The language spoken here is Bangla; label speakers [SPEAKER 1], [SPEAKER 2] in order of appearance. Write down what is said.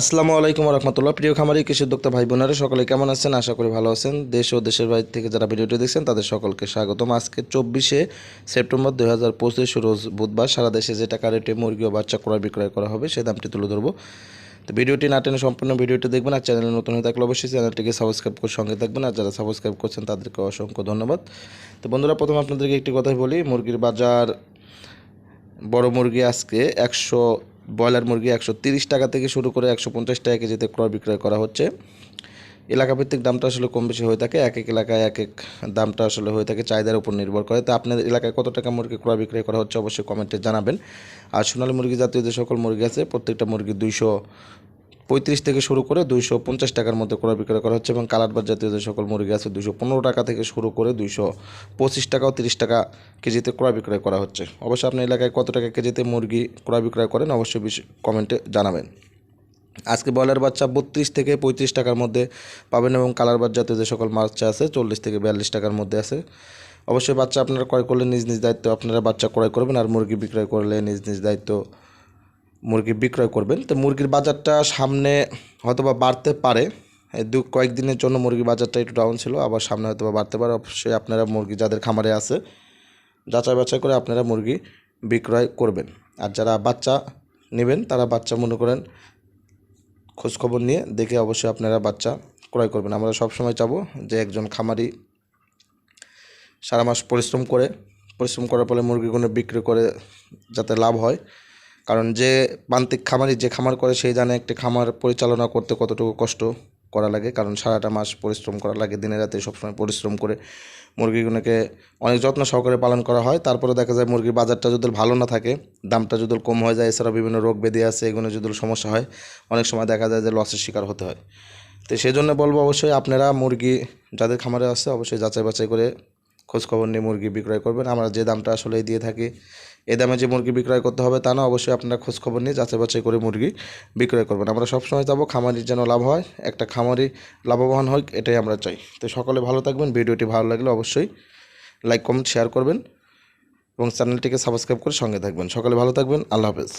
[SPEAKER 1] আসসালামু আলাইকুম রহমতুল্লাহ প্রিয় খামারি, কৃষি উদ্যোক্তা ভাই বোনেরা, সকলে কেমন আছেন? আশা করি ভালো আছেন। দেশ ও দেশের বাইরে থেকে যারা ভিডিওটি দেখছেন, তাদের সকলকে স্বাগতম। আজকে চব্বিশে সেপ্টেম্বর দুই হাজার পঁচিশ, রোজ বুধবার সারা দেশে যে টাকা রেটে মুরগি ও বাচ্চা ক্রয় বিক্রয় করা হবে, সে দামটি তুলে ধরবো। তো ভিডিওটি না টেনে সম্পূর্ণ ভিডিওটি দেখবেন আর চ্যানেলে নতুন হয়ে থাকলে অবশ্যই চ্যানেলটিকে সাবস্ক্রাইব করে সঙ্গে থাকবেন আর যারা সাবস্ক্রাইব করছেন, তাদেরকে অসংখ্য ধন্যবাদ। তো বন্ধুরা, প্রথমে আপনাদেরকে একটি কথাই বলি, মুরগির বাজার, বড় মুরগি আজকে একশো ব্রয়লার মুরগি একশো টাকা থেকে শুরু করে একশো পঞ্চাশ টাকা কেজিতে ক্রয় বিক্রয় করা হচ্ছে। এলাকাভিত্তিক দামটা আসলে কম বেশি হয়ে থাকে, এক এক এলাকায় এক এক দামটা আসলে হয়ে থাকে, চাহিদার উপর নির্ভর করে। তো আপনাদের এলাকায় কত টাকা মুরগি ক্রয় বিক্রয় করা হচ্ছে অবশ্যই কমেন্টে জানাবেন। আর সোনালী মুরগি জাতীয় যে সকল মুরগি আছে, প্রত্যেকটা মুরগি দুইশো পঁয়ত্রিশ থেকে শুরু করে দুইশো পঞ্চাশ টাকার মধ্যে ক্রয় বিক্রয় করা হচ্ছে এবং কালারবাদ জাতীয় যে সকল মুরগি আছে দুইশো পনেরো টাকা থেকে শুরু করে দুইশো পঁচিশ টাকা ও তিরিশ টাকা কেজিতে ক্রয় বিক্রয় করা হচ্ছে। অবশ্যই আপনার এলাকায় কত টাকা কেজিতে মুরগি ক্রয় বিক্রয় করেন অবশ্যই বিশ- কমেন্টে জানাবেন। আজকে ব্রয়লার বাচ্চা বত্রিশ থেকে পঁয়ত্রিশ টাকার মধ্যে পাবেন এবং কালার বাচ্চা জাতীয় যে সকল বাচ্চা আছে চল্লিশ থেকে বিয়াল্লিশ টাকার মধ্যে আছে। অবশ্যই বাচ্চা আপনারা ক্রয় করলে নিজ নিজ দায়িত্ব আপনারা বাচ্চা ক্রয় করবেন আর মুরগি বিক্রয় করলে নিজ নিজ দায়িত্ব মুরগি বিক্রয় করবেন। তো মুরগির বাজারটা সামনে হয়তোবা বাড়তে পারে। দু, কয়েকদিনের জন্য মুরগির বাজারটা একটু ডাউন ছিল, আবার সামনে হয়তোবা বাড়তে পারে। অবশ্যই আপনারা মুরগি যাদের খামারে আছে, যাচাই বাছাই করে আপনারা মুরগি বিক্রয় করবেন। আর যারা বাচ্চা নেবেন, তারা বাচ্চা মনে করেন খোঁজখবর নিয়ে দেখে অবশ্যই আপনারা বাচ্চা ক্রয় করবেন। আমরা সবসময় চাবো যে একজন খামারি সারা মাস পরিশ্রম করে, পরিশ্রম করার ফলে মুরগিগুলো বিক্রি করে যাতে লাভ হয়। কারণ যে প্রান্তিক খামারি যে খামার করে সেই জানে একটি খামার পরিচালনা করতে কতটুকু কষ্ট করা লাগে। কারণ সারাটা মাস পরিশ্রম করা লাগে, দিনে রাতে সবসময় পরিশ্রম করে মুরগিগুলোকে অনেক যত্ন সহকারে পালন করা হয়। তারপরে দেখা যায় মুরগির বাজারটা যদি ভালো না থাকে, দামটা যদি কম হয়ে যায় এছাড়া বিভিন্ন রোগ ব্যাধি আছে, এগুলো যদি সমস্যা হয়, অনেক সময় দেখা যায় যে লসের শিকার হতে হয়। তো সেই জন্য বলব অবশ্যই আপনারা মুরগি যাদের খামারে আছে, অবশ্যই যাচাই বাছাই করে খোঁজখবর নিয়ে মুরগি বিক্রয় করবেন। আমরা যে দামটা আসলে দিয়ে থাকি এই দামে যে মুরগি বিক্রয় করতে হবে তা না, অবশ্যই আপনারা খোঁজখবর নিয়ে যাচাই বাছাই করে মুরগি বিক্রয় করবেন। আমরা সবসময় চাবো খামারির যেন লাভ হয়, একটা খামারি লাভবান হোক, এটাই আমরা চাই। তো সকলে ভালো থাকবেন, ভিডিওটি ভালো লাগলে অবশ্যই লাইক, কমেন্ট শেয়ার করবেন এবং চ্যানেলটিকে সাবস্ক্রাইব করে সঙ্গে থাকবেন। সকলে ভালো থাকবেন, আল্লাহ হাফেজ।